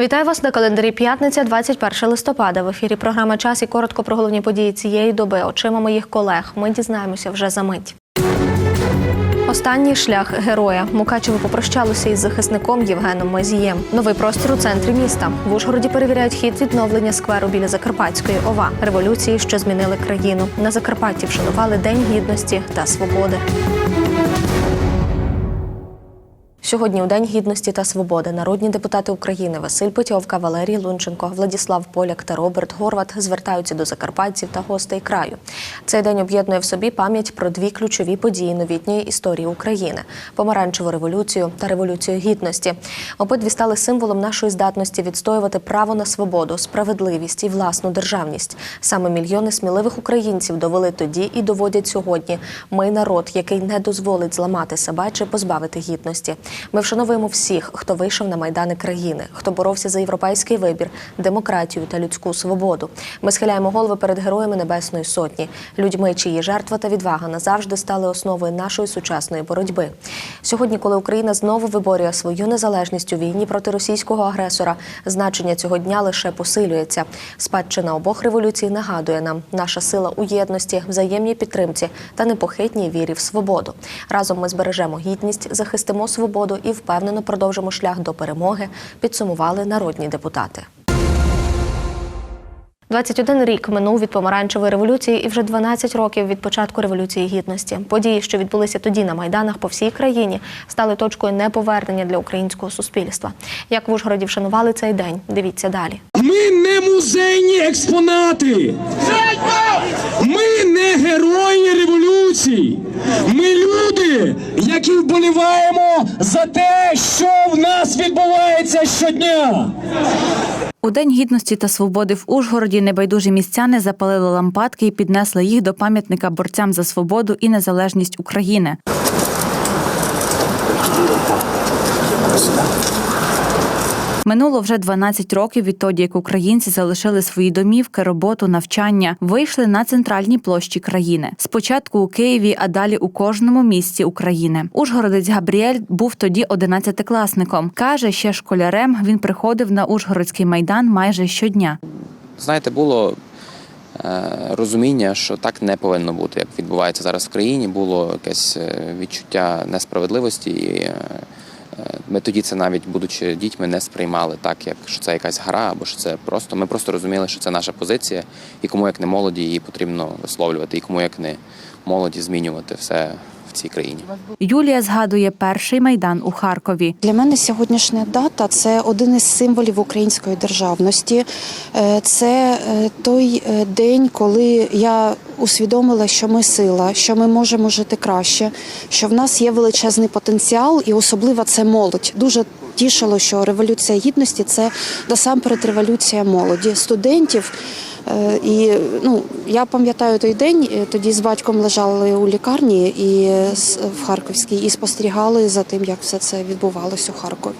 Вітаю вас на календарі п'ятниця, 21 листопада. В ефірі програма Час і коротко про головні події цієї доби. Очима моїх колег. Ми дізнаємося вже за мить. Останній шлях героя. Мукачево попрощалося із захисником Євгеном Мазієм. Новий простір у центрі міста. В Ужгороді перевіряють хід відновлення скверу біля Закарпатської ОВА. Революції, що змінили країну. На Закарпатті вшанували День гідності та свободи. Сьогодні у День гідності та свободи народні депутати України Василь Петьовка, Валерій Лунченко, Владіслав Поляк та Роберт Горват звертаються до закарпатців та гостей краю. Цей день об'єднує в собі пам'ять про дві ключові події новітньої історії України: помаранчеву революцію та революцію гідності. Обидві стали символом нашої здатності відстоювати право на свободу, справедливість і власну державність. Саме мільйони сміливих українців довели тоді і доводять сьогодні. Ми народ, який не дозволить зламати себе позбавити гідності. Ми вшановуємо всіх, хто вийшов на майдани країни, хто боровся за європейський вибір, демократію та людську свободу. Ми схиляємо голови перед героями Небесної Сотні, людьми, чиї жертва та відвага назавжди стали основою нашої сучасної боротьби. Сьогодні, коли Україна знову виборює свою незалежність у війні проти російського агресора, значення цього дня лише посилюється. Спадщина обох революцій нагадує нам, наша сила у єдності, взаємній підтримці та непохитній вірі в свободу. Разом ми збережемо гідність, захистимо свободу і впевнено продовжимо шлях до перемоги. Підсумували народні депутати. 21 рік минув від помаранчевої революції і вже 12 років від початку революції гідності. Події, що відбулися тоді на майданах по всій країні, стали точкою неповернення для українського суспільства. Як в Ужгороді вшанували цей день? Дивіться далі. Ми не музейні експонати. Ми не герої революції. Ми люди, які вболіваємо за те, що в нас відбувається щодня. У День гідності та свободи в Ужгороді небайдужі містяни запалили лампадки і піднесли їх до пам'ятника борцям за свободу і незалежність України. Минуло вже 12 років відтоді, як українці залишили свої домівки, роботу, навчання, вийшли на центральні площі країни. Спочатку у Києві, а далі у кожному місті України. Ужгородець Габріель був тоді 11-класником. Каже, ще школярем він приходив на Ужгородський майдан майже щодня. знаєте, було е, розуміння, що так не повинно бути, як відбувається зараз в країні. Було якесь е, відчуття несправедливості. І, е, ми тоді це навіть, будучи дітьми, не сприймали так, як що це якась гра, або що це просто. Ми просто розуміли, що це наша позиція, і кому як не молоді її потрібно висловлювати, і кому як не молоді змінювати все в цій країні. Юлія згадує перший майдан у Харкові. Для мене сьогоднішня дата це один із символів української державності. Е, Це е, той е, день, коли я усвідомила, що ми сила, що ми можемо жити краще, що в нас є величезний потенціал, і особливо це молодь. Дуже тішило, що революція гідності це насамперед революція молоді, студентів. Е, І ну я пам'ятаю той день. е, Тоді з батьком лежали у лікарні і в Харківській і спостерігали за тим, як все це відбувалося у Харкові.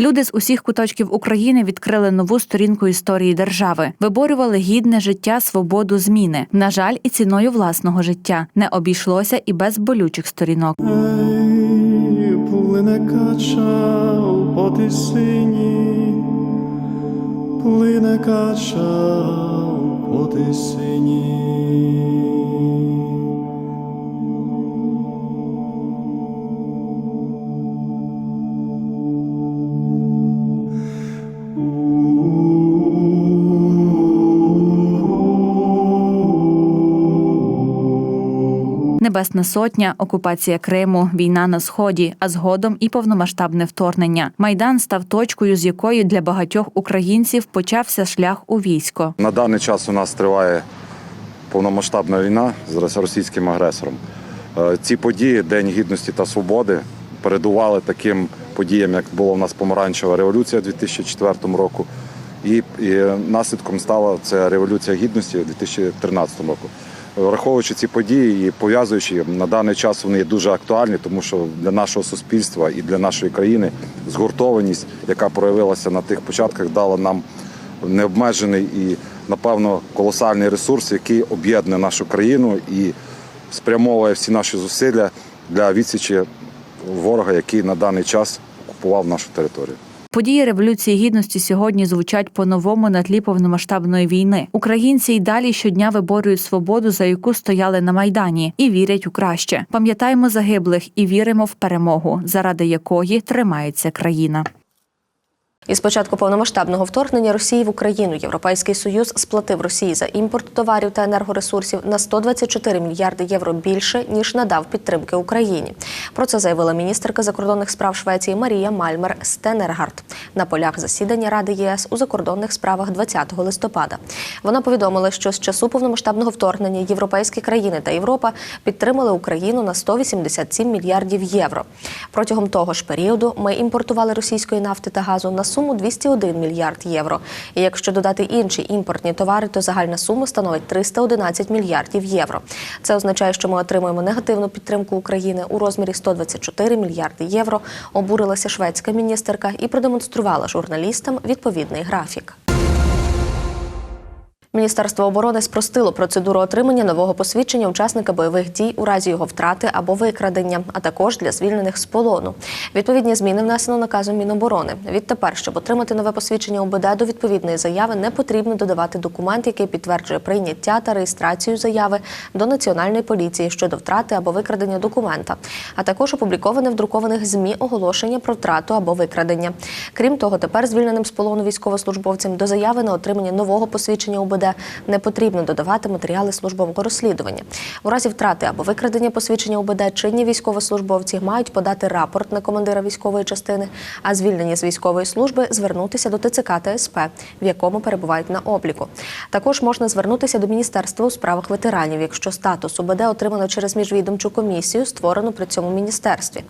Люди з усіх куточків України відкрили нову сторінку історії держави, виборювали гідне життя, свободу, зміни. На жаль, і ціною власного життя не обійшлося і без болючих сторінок. Ей, плине кача по тисині, плине кача по тисині. Небесна сотня, окупація Криму, війна на сході, а згодом і повномасштабне вторгнення. Майдан став точкою, з якої для багатьох українців почався шлях у військо. На даний час у нас триває повномасштабна війна з російським агресором. Е, Ці події, День гідності та свободи, передували таким подіям, як була у нас помаранчева революція 2004 року, і, і наслідком стала це революція гідності у 2013 року. Враховуючи ці події і пов'язуючи на даний час, вони є дуже актуальні, тому що для нашого суспільства і для нашої країни згуртованість, яка проявилася на тих початках, дала нам необмежений і, напевно, колосальний ресурс, який об'єднує нашу країну і спрямовує всі наші зусилля для відсічі ворога, який на даний час окупував нашу територію. Події революції гідності сьогодні звучать по-новому на тлі повномасштабної війни. Українці й далі щодня виборюють свободу, за яку стояли на майдані, і вірять у краще. Пам'ятаємо загиблих і віримо в перемогу, заради якої тримається країна. Із початку повномасштабного вторгнення Росії в Україну Європейський Союз сплатив Росії за імпорт товарів та енергоресурсів на 124 мільярди євро більше ніж надав підтримки Україні. Про це заявила міністерка закордонних справ Швеції Марія Мальмер Стенергард на полях засідання Ради ЄС у закордонних справах 20 листопада. Вона повідомила, що з часу повномасштабного вторгнення європейські країни та Європа підтримали Україну на 187 мільярдів євро. Протягом того ж періоду ми імпортували російської нафти та газу на суму 201 мільярд євро. І якщо додати інші імпортні товари, то загальна сума становить 311 мільярдів євро. Це означає, що ми отримуємо негативну підтримку України у розмірі 124 мільярди євро. Обурилася шведська міністерка і продемонструвала журналістам відповідний графік. Міністерство оборони спростило процедуру отримання нового посвідчення учасника бойових дій у разі його втрати або викрадення, а також для звільнених з полону. Відповідні зміни внесено наказом Міноборони. Відтепер, щоб отримати нове посвідчення УБД до відповідної заяви, не потрібно додавати документ, який підтверджує прийняття та реєстрацію заяви до національної поліції щодо втрати або викрадення документа, а також опубліковане в друкованих змі оголошення про втрату або викрадення. Крім того, тепер звільненим з полону військовослужбовцям до заяви на отримання нового посвідчення УБД не потрібно додавати матеріали службового розслідування. У разі втрати або викрадення посвідчення УБД чинні військовослужбовці мають подати рапорт на командира військової частини, а звільнені з військової служби звернутися до ТЦК та СП, в якому перебувають на обліку. Також можна звернутися до Міністерства у справах ветеранів, якщо статус УБД отримано через міжвідомчу комісію, створену при цьому міністерстві.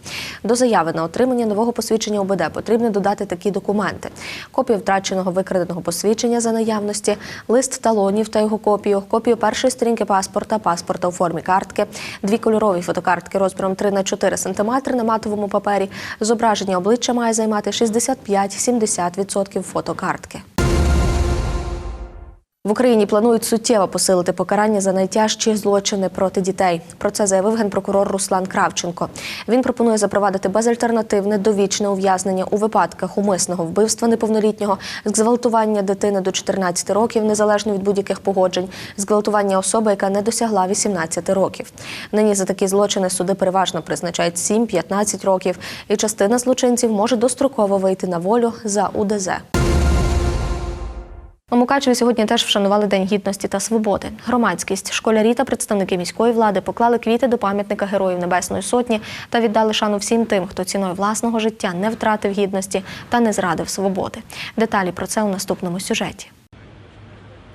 До заяви на отримання нового посвідчення УБД потрібно додати такі документи: копію втраченого викраденого посвідчення за наявності, лист талонів та його копію, копію першої сторінки паспорта, паспорта у формі картки, дві кольорові фотокартки розміром 3 на 4 см на матовому папері. Зображення обличчя має займати 65-70% фотокартки. В Україні планують суттєво посилити покарання за найтяжчі злочини проти дітей. Про це заявив генпрокурор Руслан Кравченко. Він пропонує запровадити безальтернативне довічне ув'язнення у випадках умисного вбивства неповнолітнього, зґвалтування дитини до 14 років, незалежно від будь-яких погоджень, зґвалтування особи, яка не досягла 18 років. Нині за такі злочини суди переважно призначають 7-15 років, і частина злочинців може достроково вийти на волю за УДЗ. У Мукачеві сьогодні теж вшанували День гідності та свободи. Громадськість, школярі та представники міської влади поклали квіти до пам'ятника Героїв Небесної Сотні та віддали шану всім тим, хто ціною власного життя не втратив гідності та не зрадив свободи. Деталі про це у наступному сюжеті.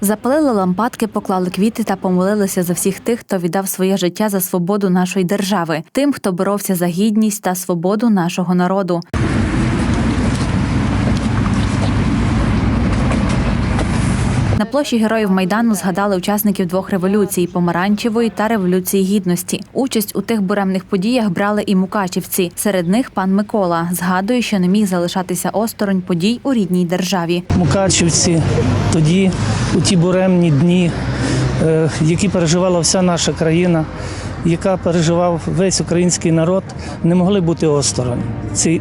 Запалили лампадки, поклали квіти та помолилися за всіх тих, хто віддав своє життя за свободу нашої держави, тим, хто боровся за гідність та свободу нашого народу. На площі героїв майдану згадали учасників двох революцій помаранчевої та революції гідності. Участь у тих буремних подіях брали і мукачівці. Серед них пан Микола згадує, що не міг залишатися осторонь подій у рідній державі. Мукачівці тоді, у ті буремні дні, е, які переживала вся наша країна, яка переживав весь український народ, не могли бути осторонь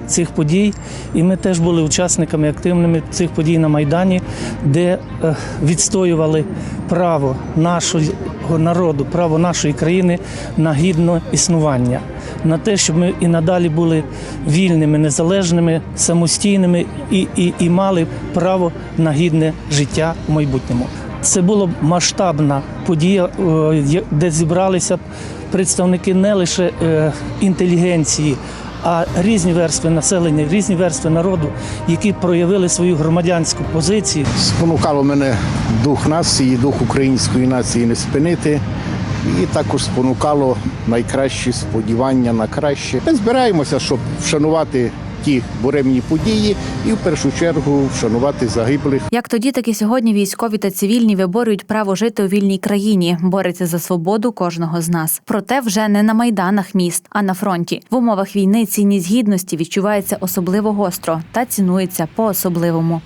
цих подій. І ми теж були учасниками активними цих подій на Майдані, де е, відстоювали право нашого народу, право нашої країни на гідне існування, на те, щоб ми і надалі були вільними, незалежними, самостійними і, і, і мали право на гідне життя в майбутньому. Це була масштабна подія, е, де зібралися представники не лише е, інтелігенції, а різні верстви населення, різні верстви народу, які проявили свою громадянську позицію. спонукало мене дух нації, дух української нації не спинити. І також спонукало найкращі сподівання на краще. Ми збираємося, щоб вшанувати ті буремні події і в першу чергу вшанувати загиблих. Як тоді, так і сьогодні військові та цивільні виборюють право жити у вільній країні, борються за свободу кожного з нас. Проте вже не на майданах міст, а на фронті. В умовах війни цінність гідності відчувається особливо гостро та цінується по особливому.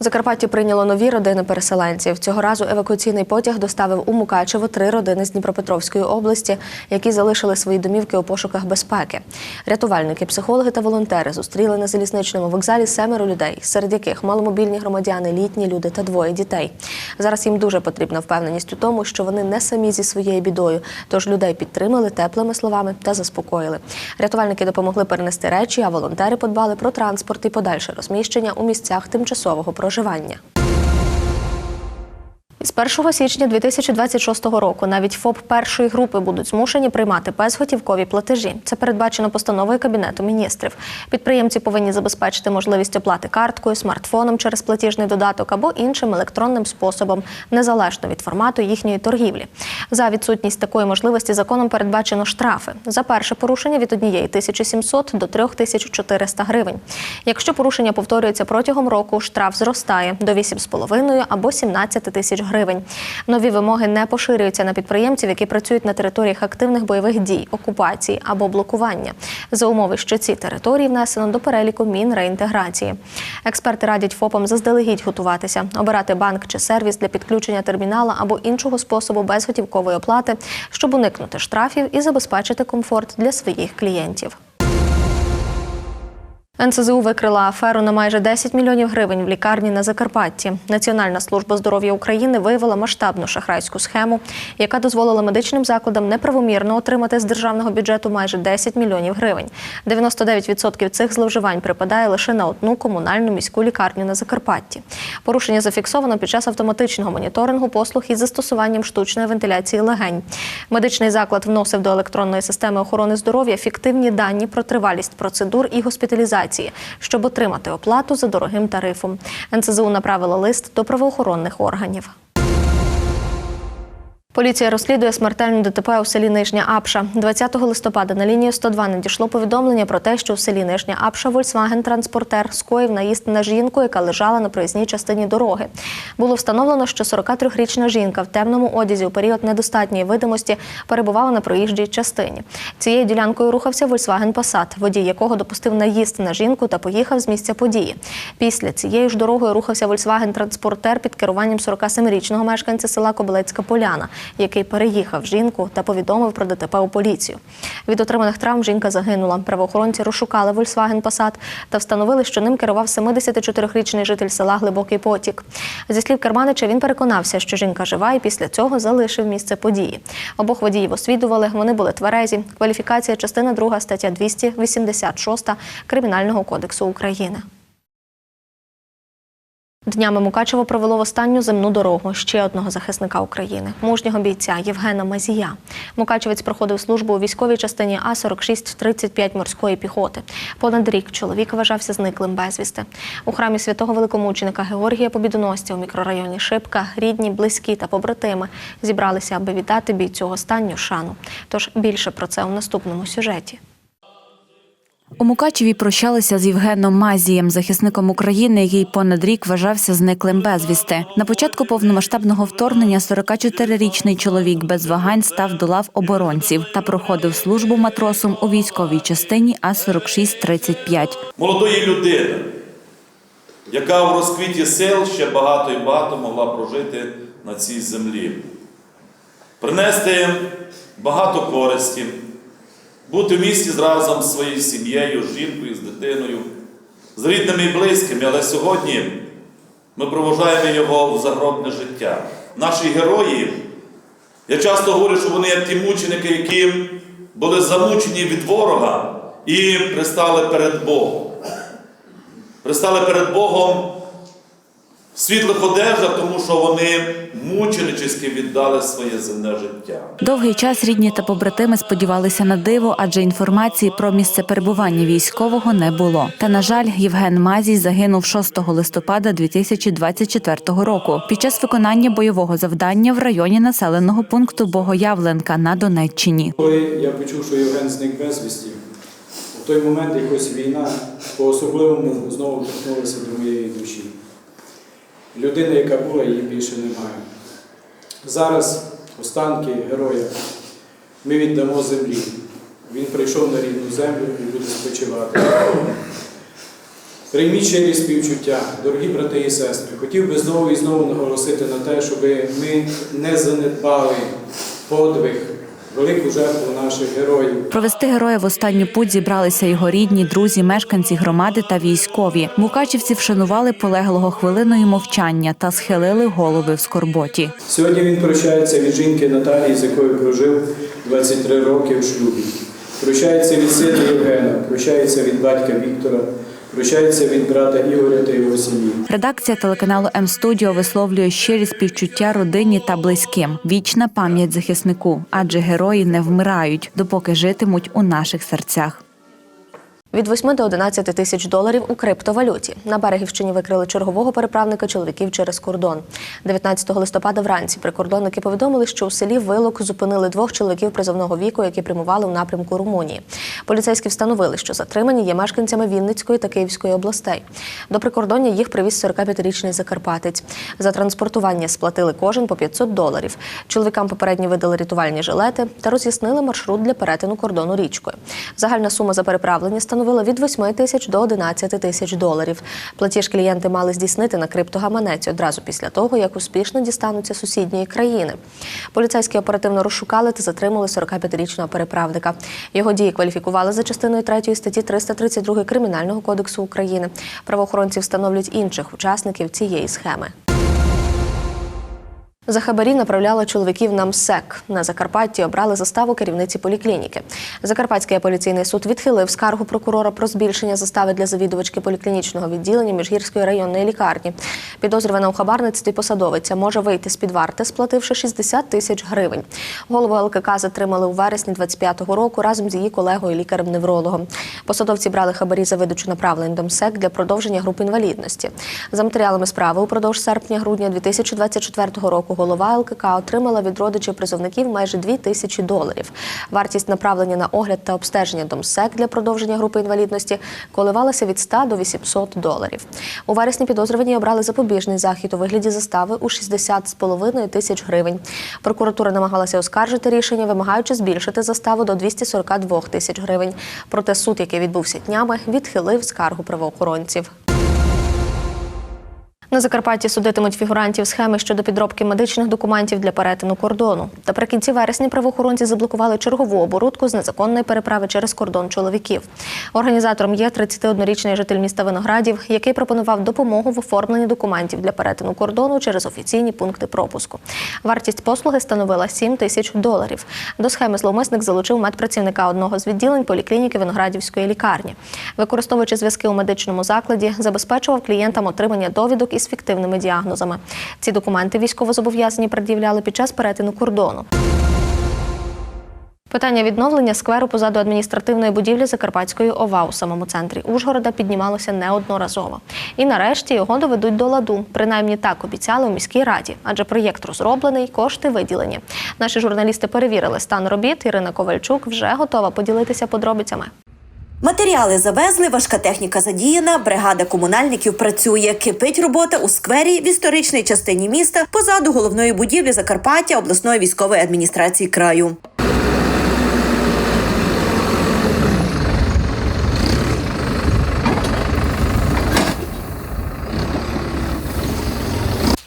Закарпатті прийняло нові родини переселенців. Цього разу евакуаційний потяг доставив у Мукачево три родини з Дніпропетровської області, які залишили свої домівки у пошуках безпеки. Рятувальники, психологи та волонтери зустріли на залізничному вокзалі семеро людей, серед яких маломобільні громадяни, літні люди та двоє дітей. Зараз їм дуже потрібна впевненість у тому, що вони не самі зі своєю бідою. Тож людей підтримали теплими словами та заспокоїли. Рятувальники допомогли перенести речі, а волонтери подбали про транспорт і подальше розміщення у місцях тимчасового проживання. З 1 січня 2026 року навіть ФОП першої групи будуть змушені приймати безготівкові платежі. Це передбачено постановою Кабінету міністрів. Підприємці повинні забезпечити можливість оплати карткою, смартфоном через платіжний додаток або іншим електронним способом, незалежно від формату їхньої торгівлі. За відсутність такої можливості законом передбачено штрафи за перше порушення від 1 1700 до 3400 гривень. Якщо порушення повторюється протягом року, штраф зростає до 8,5 або 17 тисяч гривень. Нові вимоги не поширюються на підприємців, які працюють на територіях активних бойових дій, окупації або блокування, за умови, що ці території внесено до переліку мін реінтеграції. Експерти радять ФОПам заздалегідь готуватися, обирати банк чи сервіс для підключення термінала або іншого способу безготівкової оплати, щоб уникнути штрафів і забезпечити комфорт для своїх клієнтів. НСЗУ викрила аферу на майже 10 мільйонів гривень в лікарні на Закарпатті. Національна служба здоров'я України виявила масштабну шахрайську схему, яка дозволила медичним закладам неправомірно отримати з державного бюджету майже 10 мільйонів гривень. 99% цих зловживань припадає лише на одну комунальну міську лікарню на Закарпатті. Порушення зафіксовано під час автоматичного моніторингу послуг із застосуванням штучної вентиляції легень. Медичний заклад вносив до електронної системи охорони здоров'я фіктивні дані про тривалість процедур і госпіталізації, щоб отримати оплату за дорогим тарифом. НСЗУ направила лист до правоохоронних органів. Поліція розслідує смертельну ДТП у селі Нижня Апша. 20 листопада на лінію 102 надійшло повідомлення про те, що у селі Нижня Апша Volkswagen транспортер скоїв наїзд на жінку, яка лежала на проїзній частині дороги. Було встановлено, що 43-річна жінка в темному одязі у період недостатньої видимості перебувала на проїжджій частині. Цією ділянкою рухався Volkswagen Passat, водій якого допустив наїзд на жінку та поїхав з місця події. Після цією ж дорогою рухався Volkswagen транспортер під керуванням 47-річного мешканця села Кобилецька Поляна, який переїхав жінку та повідомив про ДТП у поліцію. Від отриманих травм жінка загинула. Правоохоронці розшукали Volkswagen Passat та встановили, що ним керував 74-річний житель села Глибокий Потік. Зі слів Керманича, він переконався, що жінка жива, і після цього залишив місце події. Обох водіїв освідували, вони були тверезі. Кваліфікація частина 2 стаття 286 Кримінального кодексу України. Днями Мукачево провело в останню земну дорогу ще одного захисника України, мужнього бійця Євгена Мазія. Мукачевець проходив службу у військовій частині А 4635 морської піхоти. Понад рік чоловік вважався зниклим безвісти. У храмі святого великомученика Георгія Побідоносця у мікрорайоні Шипка рідні, близькі та побратими зібралися, аби віддати бійцю останню шану. Тож більше про це у наступному сюжеті. У Мукачеві прощалися з Євгеном Мазієм, захисником України, який понад рік вважався зниклим безвісти. На початку повномасштабного вторгнення 44-річний чоловік без вагань став до лав оборонців та проходив службу матросом у військовій частині А 4635 молодої людини, яка в розквіті сил ще багато і багато могла прожити на цій землі, принести багато користі, бути в місті разом з своєю сім'єю, з жінкою, з дитиною, з рідними і близькими. Але сьогодні ми проважаємо його в загробне життя. Наші герої, я часто говорю, що вони як ті мученики, які були замучені від ворога і пристали перед Богом. Пристали перед Богом в світлих одежах, тому що вони мученически віддали своє земне життя. Довгий час рідні та побратими сподівалися на диво, адже інформації про місце перебування військового не було. Та на жаль, Євген Мазій загинув 6 листопада 2024 року під час виконання бойового завдання в районі населеного пункту Богоявленка на Донеччині. Коли я почув, що Євген зник безвісті, в той момент якось війна по-особливому знову торкнулася до моєї душі. Людина, яка була, її більше немає. Зараз останки героя ми віддамо землі. Він прийшов на рідну землю і буде спочивати. Прийміть щирі співчуття, дорогі брати і сестри. Хотів би знову і знову наголосити на те, щоб ми не занедбали подвиг, велику жертву наших героїв. Провести героя в останню путь зібралися його рідні, друзі, мешканці громади та військові. Мукачівці вшанували полеглого хвилиною мовчання та схилили голови в скорботі. Сьогодні він прощається від жінки Наталії, з якою прожив 23 роки в шлюбі. Прощається від сина Євгена, прощається від батька Віктора, прощається від брата Ігоря та його сім'ї. Редакція телеканалу М Студіо висловлює щирі співчуття родині та близьким. Вічна пам'ять захиснику, адже герої не вмирають, допоки житимуть у наших серцях. Від 8 до 11 тисяч доларів у криптовалюті. На Берегівщині викрили чергового переправника чоловіків через кордон. 19 листопада вранці прикордонники повідомили, що у селі Вилок зупинили двох чоловіків призовного віку, які прямували у напрямку Румунії. Поліцейські встановили, що затримані є мешканцями Вінницької та Київської областей. До прикордоння їх привіз 45-річний закарпатець. За транспортування сплатили кожен по 500 доларів. Чоловікам попередньо видали рятувальні жилети та роз'яснили маршрут для перетину кордону річкою. Загальна сума за переправлення становила від 8 тисяч до 11 тисяч доларів. Платіж клієнти мали здійснити на криптогаманець одразу після того, як успішно дістануться сусідньої країни. Поліцейські оперативно розшукали та затримали 45-річного переправника. Його дії кваліфікували за частиною 3 статті 332 Кримінального кодексу України. Правоохоронці встановлюють інших учасників цієї схеми. За хабарі направляли чоловіків на МСЕК. На Закарпатті обрали заставу керівниці поліклініки. Закарпатський апеляційний суд відхилив скаргу прокурора про збільшення застави для завідувачки поліклінічного відділення Міжгірської районної лікарні. Підозрювана у хабарництві посадовиця може вийти з під варти, сплативши 60 тисяч гривень. Голову ЛКК затримали у вересні 25-го року разом з її колегою лікарем-неврологом. Посадовці брали хабарі за видачу направлень до МСЕК для продовження груп інвалідності. За матеріалами справи упродовж серпня-грудня 2024 року голова ЛКК отримала від родичів призовників майже 2 тисячі доларів. Вартість направлення на огляд та обстеження до МСЕК для продовження групи інвалідності коливалася від 100 до 800 доларів. У вересні підозрювані обрали запобіжний захід у вигляді застави у 60,5 тисяч гривень. Прокуратура намагалася оскаржити рішення, вимагаючи збільшити заставу до 242 тисяч гривень. Проте суд, який відбувся днями, відхилив скаргу правоохоронців. На Закарпатті судитимуть фігурантів схеми щодо підробки медичних документів для перетину кордону. Та прикінці вересня правоохоронці заблокували чергову оборудку з незаконної переправи через кордон чоловіків. Організатором є 31-річний житель міста Виноградів, який пропонував допомогу в оформленні документів для перетину кордону через офіційні пункти пропуску. Вартість послуги становила 7 тисяч доларів. До схеми зловмисник залучив медпрацівника одного з відділень поліклініки Виноградівської лікарні. Використовуючи зв'язки у медичному закладі, забезпечував клієнтам отримання довідок із фіктивними діагнозами. Ці документи військовозобов'язані пред'являли під час перетину кордону. Питання відновлення скверу позаду адміністративної будівлі Закарпатської ОВА у самому центрі Ужгорода піднімалося неодноразово. І нарешті його доведуть до ладу. Принаймні так обіцяли у міській раді, адже проєкт розроблений, кошти виділені. Наші журналісти перевірили стан робіт. Ірина Ковальчук вже готова поділитися подробицями. Матеріали завезли, важка техніка задіяна, бригада комунальників працює. Кипить робота у сквері в історичній частині міста позаду головної будівлі Закарпаття обласної військової адміністрації краю.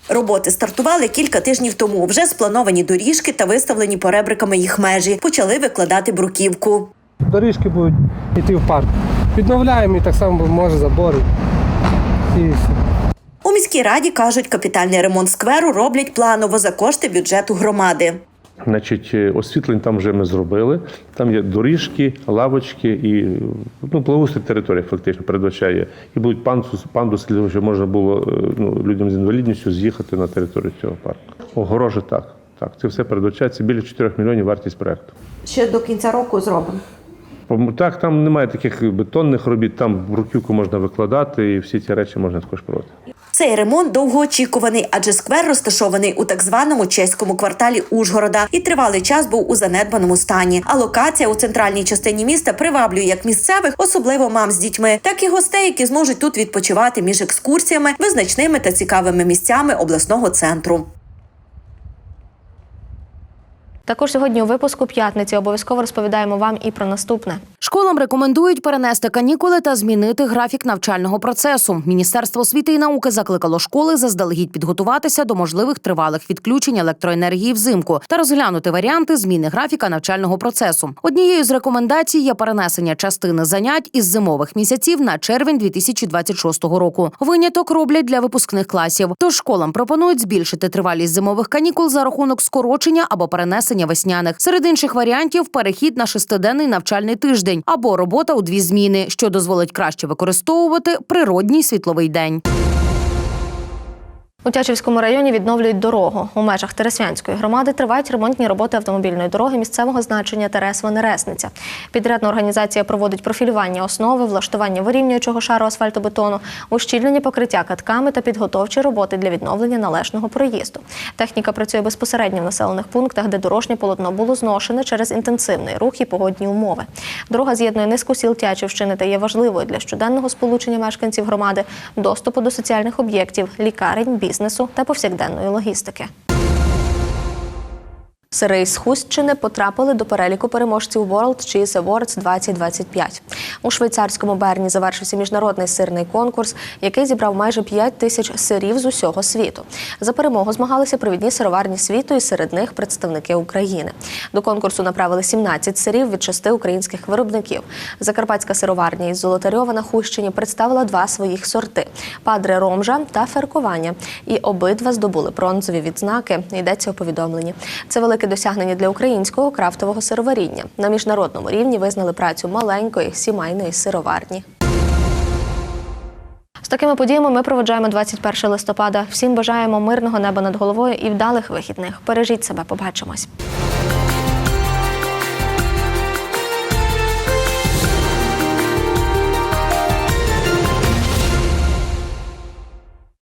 Роботи стартували кілька тижнів тому. Вже сплановані доріжки та виставлені поребриками їх межі. Почали викладати бруківку. Доріжки будуть йти в парк. Відновляємо і так само може забори. І все. У міській раді кажуть, капітальний ремонт скверу роблять планово за кошти бюджету громади. Значить, е, освітлень там вже ми зробили. Там є доріжки, лавочки і ну, благоустрій території фактично передбачає. І будуть пандус, того, щоб можна було е, ну, людям з інвалідністю з'їхати на територію цього парку. Огорожі так. Так, це все передбачається біля 4 мільйонів вартість проекту. Ще до кінця року зробимо. Пом- Так, там немає таких бетонних робіт, там бруківку можна викладати, і всі ці речі можна також проводити. Цей ремонт довгоочікуваний, адже сквер розташований у так званому чеському кварталі Ужгорода і тривалий час був у занедбаному стані. А локація у центральній частині міста приваблює як місцевих, особливо мам з дітьми, так і гостей, які зможуть тут відпочивати між екскурсіями, визначними та цікавими місцями обласного центру. Також сьогодні у випуску п'ятниці обов'язково розповідаємо вам і про наступне. Школам рекомендують перенести канікули та змінити графік навчального процесу. Міністерство освіти і науки закликало школи заздалегідь підготуватися до можливих тривалих відключень електроенергії взимку та розглянути варіанти зміни графіка навчального процесу. Однією з рекомендацій є перенесення частини занять із зимових місяців на червень 2026 року. Виняток роблять для випускних класів. Тож школам пропонують збільшити тривалість зимових канікул за рахунок скорочення або перенесення весняних. Серед інших варіантів перехід на шестиденний навчальний тиждень або робота у дві зміни, що дозволить краще використовувати природній світловий день. У Тячівському районі відновлюють дорогу. У межах Тересвянської громади тривають ремонтні роботи автомобільної дороги місцевого значення Терес-Венересниця. Підрядна організація проводить профілювання основи, влаштування вирівнюючого шару асфальтобетону, ущільнення покриття катками та підготовчі роботи для відновлення належного проїзду. Техніка працює безпосередньо в населених пунктах, де дорожнє полотно було зношене через інтенсивний рух і погодні умови. Дорога з'єднує низку сіл Тячівщини та є важливою для щоденного сполучення мешканців громади, доступу до соціальних об'єктів, лікарень, бізнесу та повсякденної логістики. Сири з Хустчини потрапили до переліку переможців World Cheese Awards 2025. У швейцарському Берні завершився міжнародний сирний конкурс, який зібрав майже 5 тисяч сирів з усього світу. За перемогу змагалися провідні сироварні світу, і серед них представники України. До конкурсу направили 17 сирів від шести українських виробників. Закарпатська сироварня із Золотарьова на Хущині представила два своїх сорти: падре ромжа та феркування. І обидва здобули бронзові відзнаки. Йдеться у повідомленні. Це велике досягнення для українського крафтового сироваріння. На міжнародному рівні визнали працю маленької сімейної сироварні. З такими подіями ми проведжаємо 21 листопада. Всім бажаємо мирного неба над головою і вдалих вихідних. Бережіть себе, побачимось.